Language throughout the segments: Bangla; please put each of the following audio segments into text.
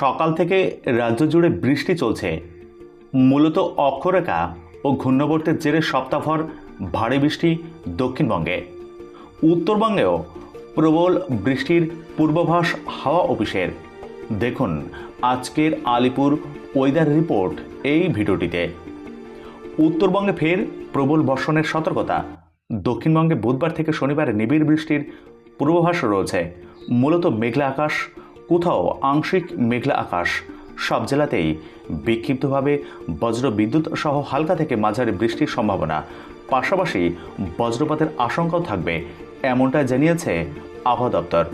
সকাল থেকে রাজ্য জুড়ে বৃষ্টি চলছে। মূলত অক্ষরেখা ও ঘূর্ণবর্তের জেরে সপ্তাহভর ভারী বৃষ্টি দক্ষিণবঙ্গে। উত্তরবঙ্গেও প্রবল বৃষ্টির পূর্বাভাস হাওয়া অফিসের। দেখুন আজকের আলিপুর ওয়েদার রিপোর্ট এই ভিডিওটিতে। উত্তরবঙ্গে ফের প্রবল বর্ষণের সতর্কতা। দক্ষিণবঙ্গে বুধবার থেকে শনিবার নিবিড় বৃষ্টির পূর্বাভাস রয়েছে। মূলত মেঘলা আকাশ কোথাও আংশিক মেঘলা আকাশ। সব জেলাতেই বিক্ষিপ্তভাবে বজ্র বিদ্যুৎ সহ হালকা থেকে মাঝারি বৃষ্টির সম্ভাবনা। পাশাপাশি বজ্রপাতের আশঙ্কাও থাকবে, এমনটা জানিয়েছে আবহাওয়া দপ্তর।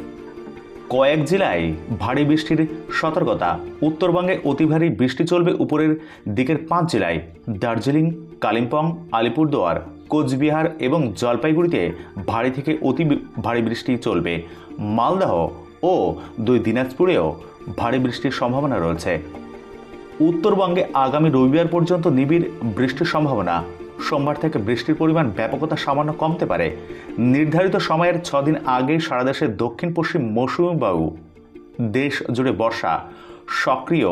কয়েক জেলায় ভারী বৃষ্টির সতর্কতা, উত্তরবঙ্গে অতি ভারী বৃষ্টি চলবে উপরের দিকের পাঁচ জেলায়। দার্জিলিং, কালিম্পং, আলিপুরদুয়ার, কোচবিহার এবং জলপাইগুড়িতে ভারী থেকে অতি ভারী বৃষ্টি চলবে। মালদহ ও দুই দিনাজপুরেও ভারী বৃষ্টির সম্ভাবনা রয়েছে। উত্তরবঙ্গে আগামী রবিবার পর্যন্ত নিবিড় বৃষ্টির সম্ভাবনা। সোমবার থেকে বৃষ্টির পরিমাণ ব্যাপকতা সামান্য কমতে পারে। নির্ধারিত সময়ের ছদিন আগেই সারা দেশে দক্ষিণ পশ্চিম মৌসুমী বায়ু, দেশ জুড়ে বর্ষা, সক্রিয়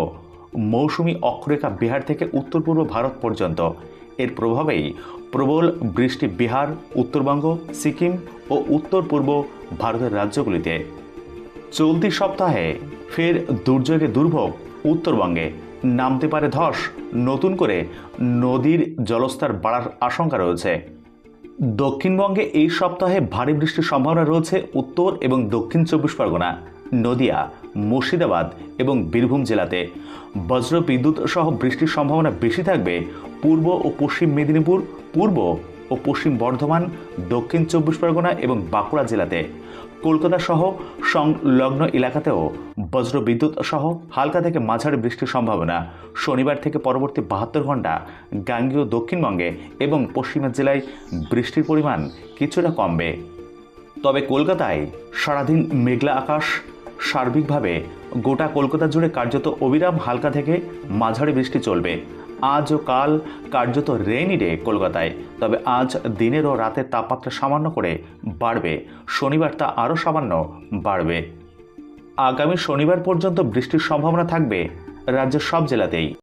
মৌসুমী অক্ষরেখা বিহার থেকে উত্তর পূর্ব ভারত পর্যন্ত। এর প্রভাবেই প্রবল বৃষ্টি বিহার, উত্তরবঙ্গ, সিকিম ও উত্তর পূর্ব ভারতের রাজ্যগুলিতে। চলতি সপ্তাহে ফের দুর্যোগে দুর্ভোগ উত্তরবঙ্গে। নামতে পারে ধস, নতুন করে নদীর জলস্তর বাড়ার আশঙ্কা রয়েছে। দক্ষিণবঙ্গে এই সপ্তাহে ভারী বৃষ্টির সম্ভাবনা রয়েছে উত্তর এবং দক্ষিণ চব্বিশ পরগনা, নদিয়া, মুর্শিদাবাদ এবং বীরভূম জেলাতে। বজ্র বিদ্যুৎ সহ বৃষ্টির সম্ভাবনা বেশি থাকবে পূর্ব ও পশ্চিম মেদিনীপুর, পূর্ব ও পশ্চিম বর্ধমান, দক্ষিণ চব্বিশ পরগনা এবং বাঁকুড়া জেলাতে। কলকাতা সহ সংলগ্ন এলাকাতেও বজ্র বিদ্যুৎ সহ হালকা থেকে মাঝারি বৃষ্টির সম্ভাবনা। শনিবার থেকে পরবর্তী বাহাত্তর ঘণ্টা গাঙ্গীয় দক্ষিণবঙ্গে এবং পশ্চিমের জেলায় বৃষ্টির পরিমাণ কিছুটা কমবে। তবে কলকাতায় সারাদিন মেঘলা আকাশ। সার্বিকভাবে গোটা কলকাতা জুড়ে কার্যত অবিরাম হালকা থেকে মাঝারি বৃষ্টি চলবে। আজ ও কাল কার্যত রেইনি ডে কলকাতায়। তবে আজ দিনের ও রাতের তাপমাত্রা সামান্য করে বাড়বে। শনিবার তা আরও সামান্য বাড়বে। আগামী শনিবার পর্যন্ত বৃষ্টির সম্ভাবনা থাকবে রাজ্যের সব জেলাতেই।